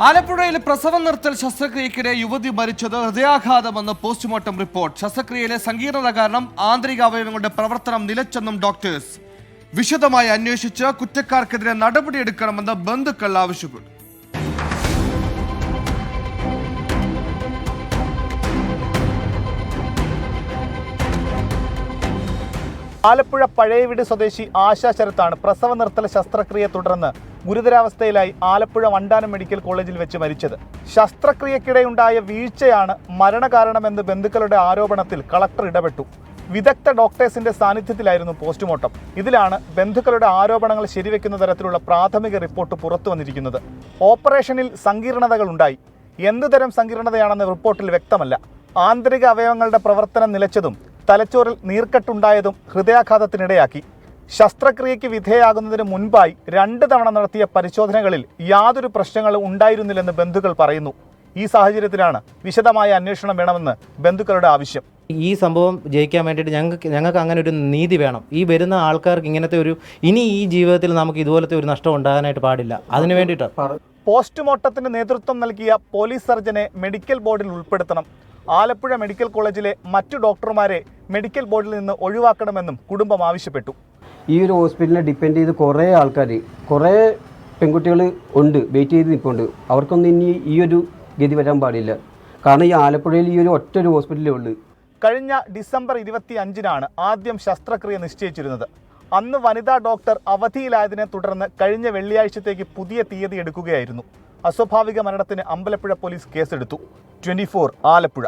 ആലപ്പുഴയിൽ പ്രസവം നിർത്തൽ ശസ്ത്രക്രിയക്കിടെ യുവതി മരിച്ചത് ഹൃദയാഘാതമെന്ന് പോസ്റ്റ്മോർട്ടം റിപ്പോർട്ട്. ശസ്ത്രക്രിയയിലെ സങ്കീർണത കാരണം ആന്തരിക അവയവങ്ങളുടെ പ്രവർത്തനം നിലച്ചെന്നും ഡോക്ടേഴ്സ്. വിശദമായി അന്വേഷിച്ച് കുറ്റക്കാർക്കെതിരെ നടപടിയെടുക്കണമെന്ന് ബന്ധുക്കൾ ആവശ്യപ്പെട്ടു. ആലപ്പുഴ പഴയവീട് സ്വദേശി ആശാ ശരത്താണ് പ്രസവ നിർത്തല ശസ്ത്രക്രിയയെ തുടർന്ന് ഗുരുതരാവസ്ഥയിലായി ആലപ്പുഴ വണ്ടാനം മെഡിക്കൽ കോളേജിൽ വെച്ച് മരിച്ചത്. ശസ്ത്രക്രിയക്കിടെയുണ്ടായ വീഴ്ചയാണ് മരണകാരണമെന്ന് ബന്ധുക്കളുടെ ആരോപണത്തിൽ കളക്ടർ ഇടപെട്ടു. വിദഗ്ധ ഡോക്ടേഴ്സിന്റെ സാന്നിധ്യത്തിലായിരുന്നു പോസ്റ്റ്മോർട്ടം. ഇതിലാണ് ബന്ധുക്കളുടെ ആരോപണങ്ങൾ ശരിവെക്കുന്ന തരത്തിലുള്ള പ്രാഥമിക റിപ്പോർട്ട് പുറത്തു വന്നിരിക്കുന്നത്. ഓപ്പറേഷനിൽ സങ്കീർണതകൾ ഉണ്ടായി. എന്തുതരം സങ്കീർണതയാണെന്ന് റിപ്പോർട്ടിൽ വ്യക്തമല്ല. ആന്തരിക അവയവങ്ങളുടെ പ്രവർത്തനം നിലച്ചതും തലച്ചോറിൽ നീർക്കെട്ടുണ്ടായതും ഹൃദയാഘാതത്തിനിടയാക്കി. ശസ്ത്രക്രിയയ്ക്ക് വിധേയാകുന്നതിന് മുൻപായി രണ്ട് തവണ നടത്തിയ പരിശോധനകളിൽ യാതൊരു പ്രശ്നങ്ങളും ഉണ്ടായിരുന്നില്ലെന്ന് ബന്ധുക്കൾ പറയുന്നു. ഈ സാഹചര്യത്തിലാണ് വിശദമായ അന്വേഷണം വേണമെന്ന് ബന്ധുക്കളുടെ ആവശ്യം. ഈ സംഭവം ജയിക്കാൻ വേണ്ടിയിട്ട് ഞങ്ങൾക്ക് ഞങ്ങൾക്ക് അങ്ങനെ ഒരു നീതി വേണം. ഈ വരുന്ന ആൾക്കാർക്ക് ഇങ്ങനത്തെ ഒരു ഇനി ഈ ജീവിതത്തിൽ നമുക്ക് ഇതുപോലത്തെ ഒരു നഷ്ടം ഉണ്ടാകാനായിട്ട് പാടില്ല. അതിന് വേണ്ടിയിട്ടാണ്. പോസ്റ്റ്മോർട്ടത്തിന് നേതൃത്വം നൽകിയ പോലീസ് സർജനെ മെഡിക്കൽ ബോർഡിൽ ഉൾപ്പെടുത്തണം. ആലപ്പുഴ മെഡിക്കൽ കോളേജിലെ മറ്റു ഡോക്ടർമാരെ മെഡിക്കൽ ബോർഡിൽ നിന്ന് ഒഴിവാക്കണമെന്നും കുടുംബം ആവശ്യപ്പെട്ടു. ഈ ഒരു ഹോസ്പിറ്റലിനെ ഡിപ്പെൻഡ് ചെയ്ത് കുറേ ആൾക്കാർ കുറേ പെൺകുട്ടികൾ ഉണ്ട് വെയിറ്റ് ചെയ്ത് നിൽപ്പുണ്ട് അവർക്കൊന്നും ഇനി ഈ ഒരു ഗതി വരാൻ പാടില്ല. കാരണം ഈ ആലപ്പുഴയിൽ ഈ ഒരു ഒറ്റ ഒരു ഹോസ്പിറ്റലേ ഉള്ളൂ. കഴിഞ്ഞ ഡിസംബർ ഇരുപത്തി അഞ്ചിനാണ് ആദ്യം ശസ്ത്രക്രിയ നിശ്ചയിച്ചിരുന്നത്. അന്ന് വനിതാ ഡോക്ടർ അവധിയിലായതിനെ തുടർന്ന് കഴിഞ്ഞ വെള്ളിയാഴ്ചത്തേക്ക് പുതിയ തീയതി എടുക്കുകയായിരുന്നു. അസ്വാഭാവിക മരണത്തിന് അമ്പലപ്പുഴ പോലീസ് കേസെടുത്തു. ട്വന്റി ആലപ്പുഴ.